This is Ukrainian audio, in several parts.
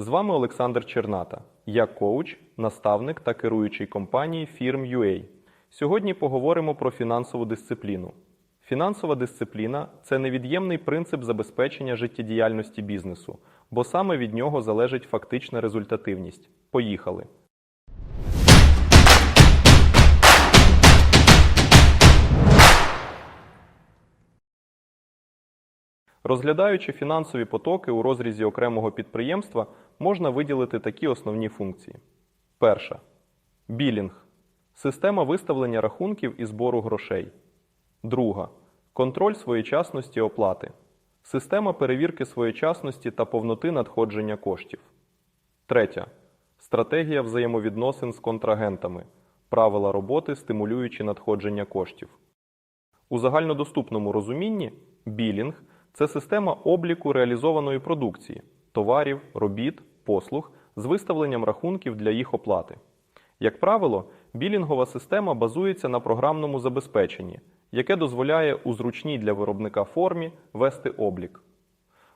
З вами Олександр Черната. Я коуч, наставник та керуючий компанії Firm.ua. Сьогодні поговоримо про фінансову дисципліну. Фінансова дисципліна це невід'ємний принцип забезпечення життєдіяльності бізнесу, бо саме від нього залежить фактична результативність. Поїхали! Розглядаючи фінансові потоки у розрізі окремого підприємства, можна виділити такі основні функції. Перша білінг система виставлення рахунків і збору грошей. Друга контроль своєчасності оплати. Система перевірки своєчасності та повноти надходження коштів. Третя стратегія взаємовідносин з контрагентами. Правила роботи, стимулюючи надходження коштів. У загальнодоступному розумінні білінг це система обліку реалізованої продукції, товарів, робіт, послуг з виставленням рахунків для їх оплати. Як правило, білінгова система базується на програмному забезпеченні, яке дозволяє у зручній для виробника формі вести облік.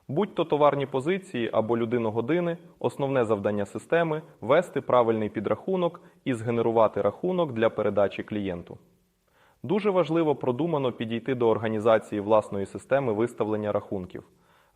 Будь-то товарні позиції або людиногодини, основне завдання системи вести правильний підрахунок і згенерувати рахунок для передачі клієнту. Дуже важливо продумано підійти до організації власної системи виставлення рахунків.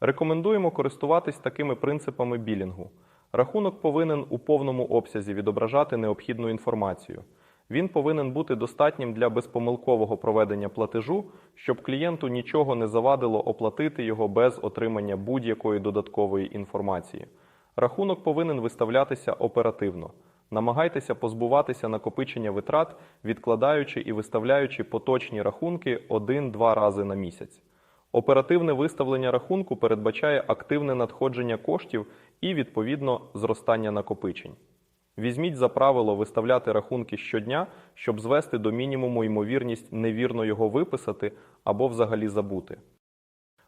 Рекомендуємо користуватись такими принципами білінгу. Рахунок повинен у повному обсязі відображати необхідну інформацію. Він повинен бути достатнім для безпомилкового проведення платежу, щоб клієнту нічого не завадило оплатити його без отримання будь-якої додаткової інформації. Рахунок повинен виставлятися оперативно. Намагайтеся позбуватися накопичення витрат, відкладаючи і виставляючи поточні рахунки 1-2 рази на місяць. Оперативне виставлення рахунку передбачає активне надходження коштів і, відповідно, зростання накопичень. Візьміть за правило виставляти рахунки щодня, щоб звести до мінімуму ймовірність невірно його виписати або взагалі забути.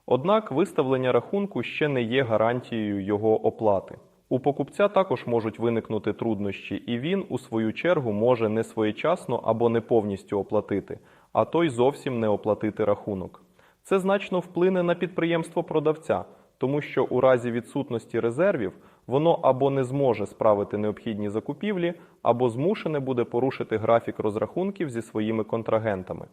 Однак виставлення рахунку ще не є гарантією його оплати. У покупця також можуть виникнути труднощі, і він, у свою чергу, може не своєчасно або не повністю оплатити, а то й зовсім не оплатити рахунок. Це значно вплине на підприємство продавця, тому що у разі відсутності резервів воно або не зможе справити необхідні закупівлі, або змушене буде порушити графік розрахунків зі своїми контрагентами.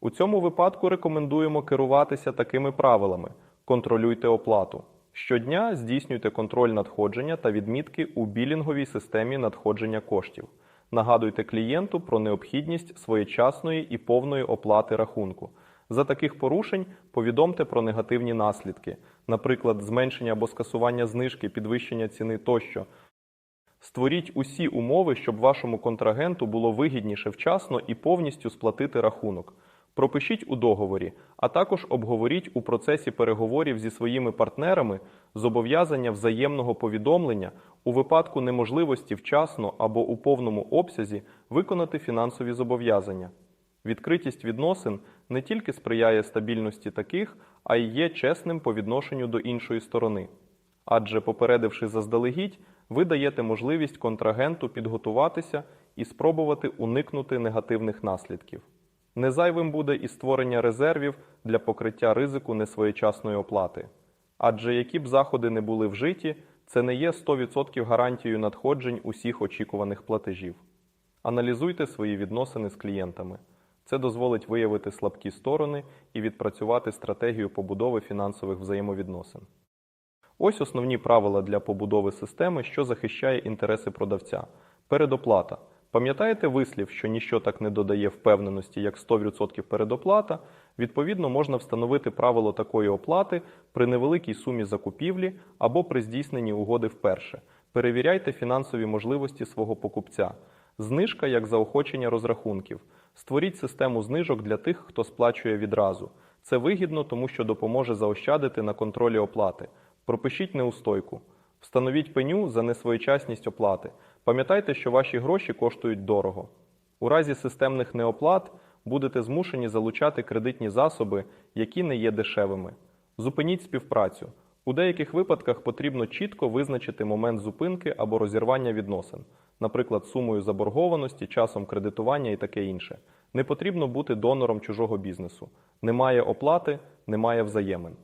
У цьому випадку рекомендуємо керуватися такими правилами: контролюйте оплату. Щодня здійснюйте контроль надходження та відмітки у білінговій системі надходження коштів. Нагадуйте клієнту про необхідність своєчасної і повної оплати рахунку. За таких порушень повідомте про негативні наслідки, наприклад, зменшення або скасування знижки, підвищення ціни тощо. Створіть усі умови, щоб вашому контрагенту було вигідніше вчасно і повністю сплатити рахунок. Пропишіть у договорі, а також обговоріть у процесі переговорів зі своїми партнерами зобов'язання взаємного повідомлення у випадку неможливості вчасно або у повному обсязі виконати фінансові зобов'язання. Відкритість відносин не тільки сприяє стабільності таких, а й є чесним по відношенню до іншої сторони. Адже, попередивши заздалегідь, ви даєте можливість контрагенту підготуватися і спробувати уникнути негативних наслідків. Незайвим буде і створення резервів для покриття ризику несвоєчасної оплати. Адже які б заходи не були вжиті, це не є 100% гарантією надходжень усіх очікуваних платежів. Аналізуйте свої відносини з клієнтами. Це дозволить виявити слабкі сторони і відпрацювати стратегію побудови фінансових взаємовідносин. Ось основні правила для побудови системи, що захищає інтереси продавця. Передоплата. Пам'ятаєте вислів, що ніщо так не додає впевненості, як 100% передоплата? Відповідно, можна встановити правило такої оплати при невеликій сумі закупівлі або при здійсненні угоди вперше. Перевіряйте фінансові можливості свого покупця. Знижка як заохочення розрахунків. Створіть систему знижок для тих, хто сплачує відразу. Це вигідно, тому що допоможе заощадити на контролі оплати. Пропишіть неустойку. Встановіть пеню за несвоєчасність оплати. Пам'ятайте, що ваші гроші коштують дорого. У разі системних неоплат будете змушені залучати кредитні засоби, які не є дешевими. Зупиніть співпрацю. У деяких випадках потрібно чітко визначити момент зупинки або розірвання відносин, наприклад, сумою заборгованості, часом кредитування і таке інше. Не потрібно бути донором чужого бізнесу. Немає оплати, немає взаємин.